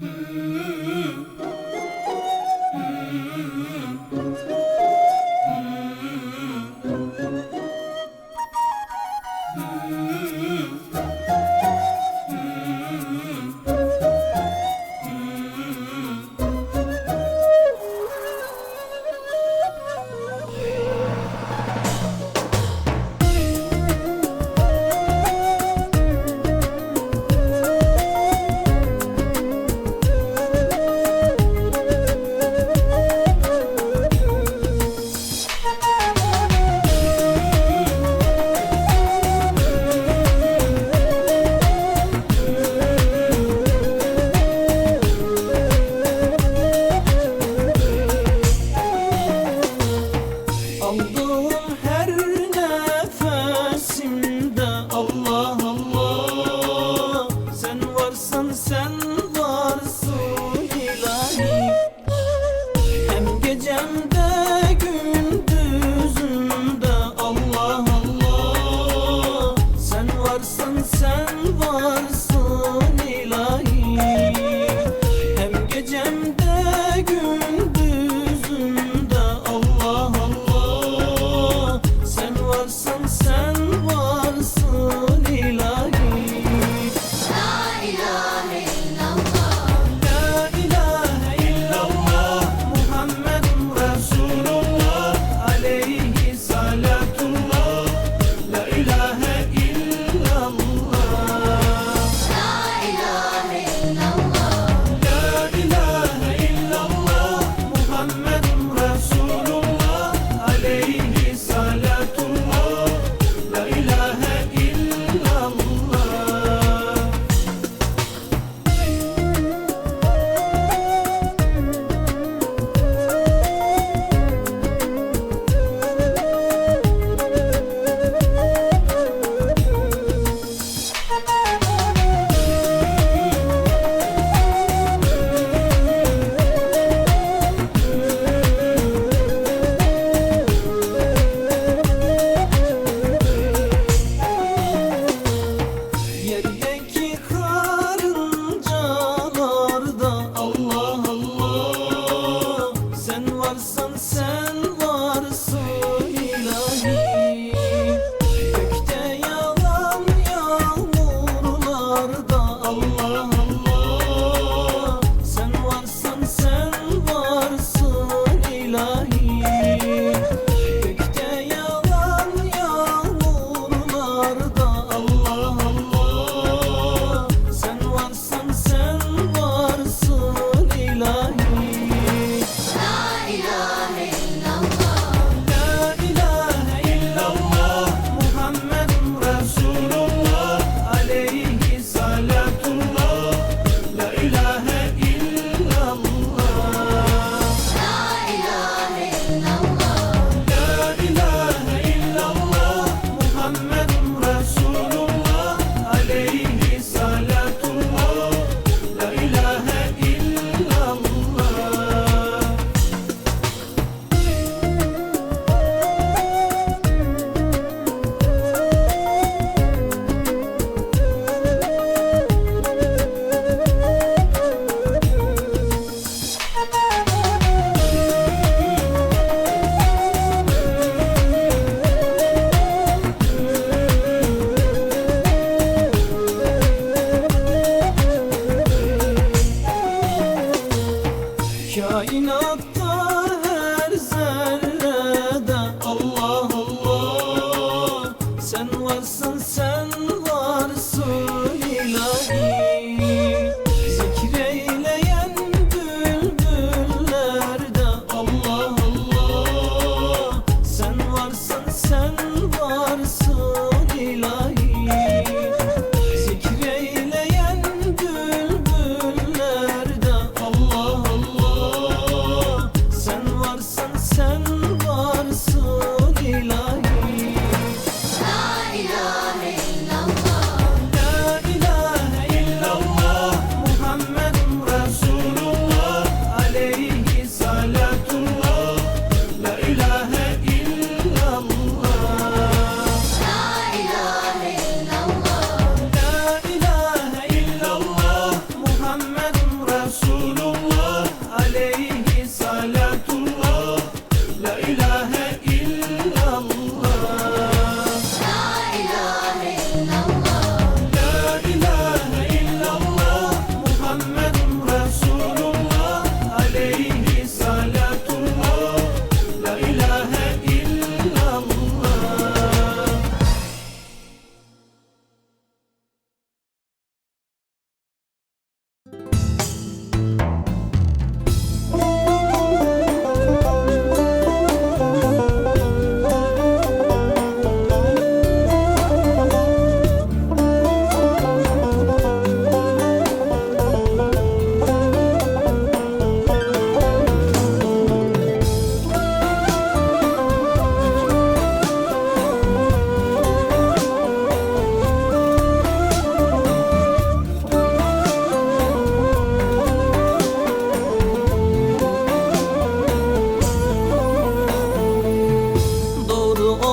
Mm-hmm.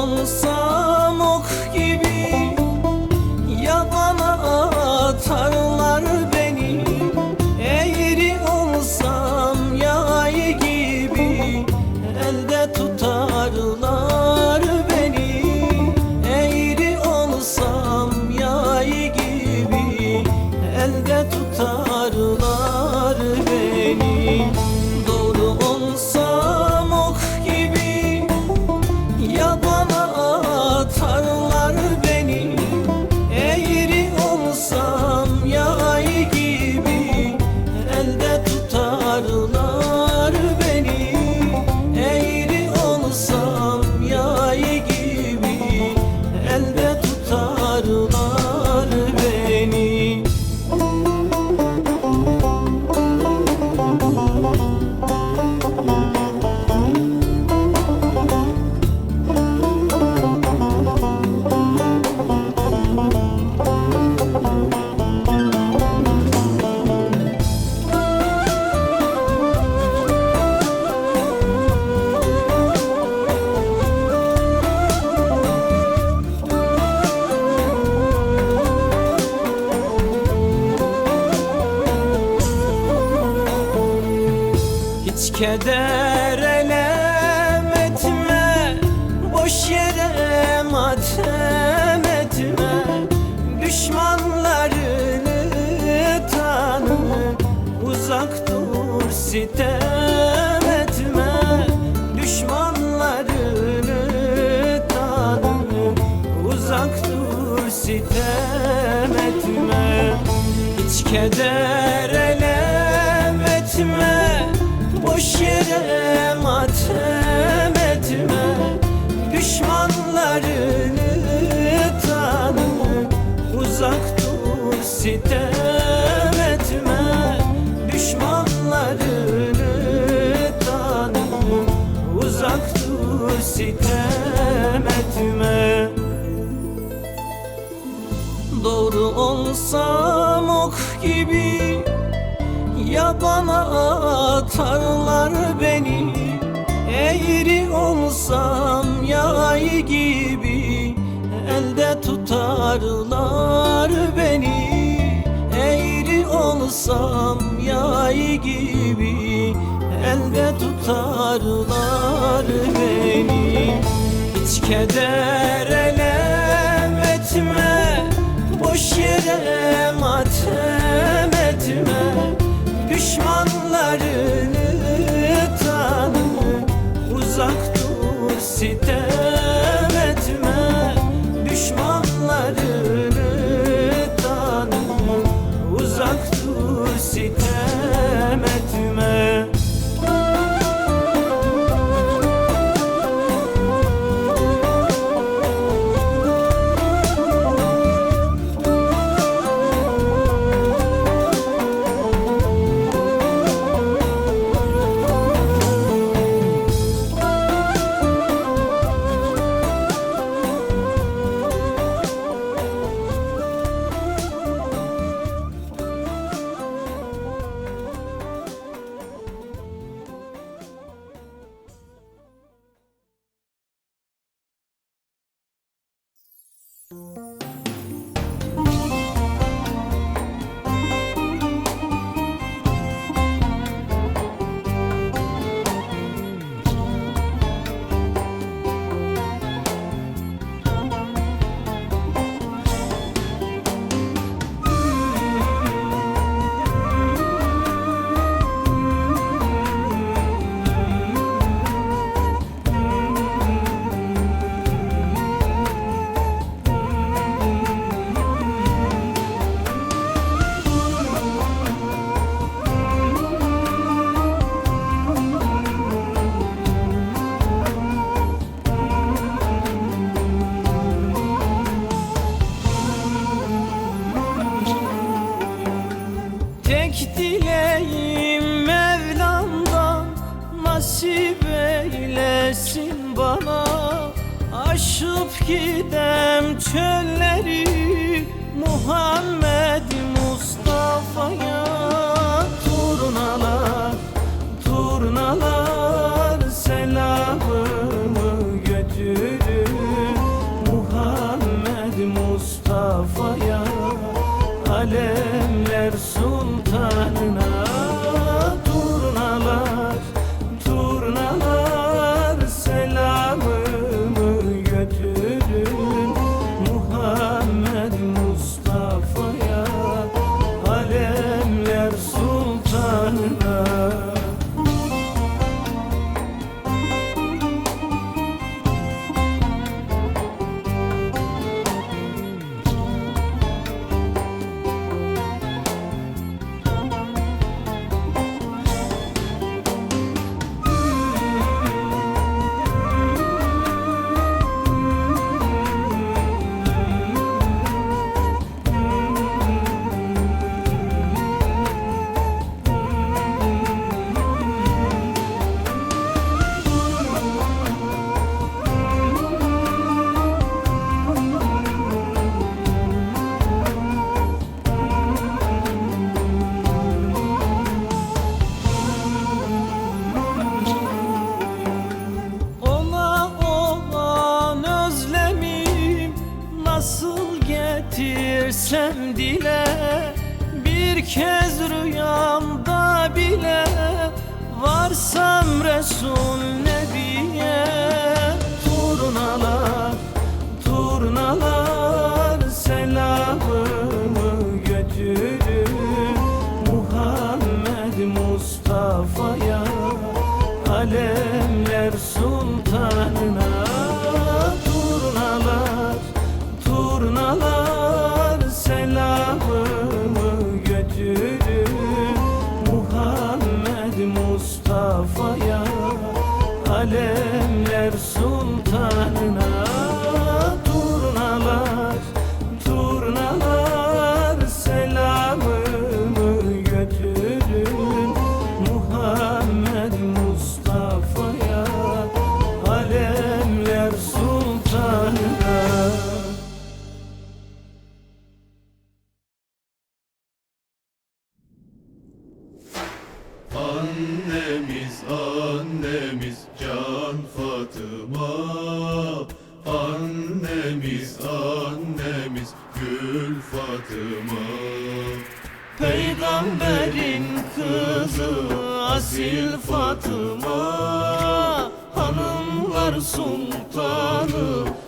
como sou. Sitem etme Düşmanlarını tanı Uzak dur sitem etme. Hiç keder elem etme. Boş yere matem etme. Düşmanlarını tanı Uzak dur sitem sitem etme. Doğru olsam ok gibi Yabana atarlar beni. Eğri olsam yay gibi Elde tutarlar beni. Eğri olsam yay gibi Elde tutarlar beni. Hiç keder elem etme Boş yere matem etme. Düşmanlarını tanı Uzak dur sitem etme. Düşmanlarını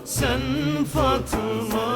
sen Fatıma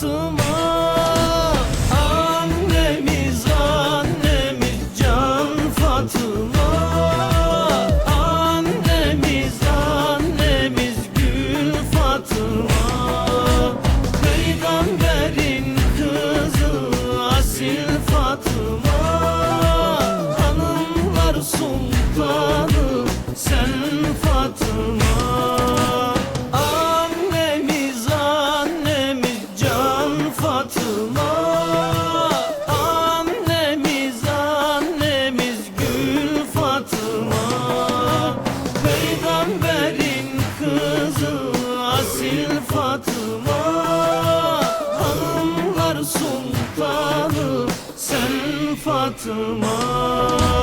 asil Fatıma Fatıma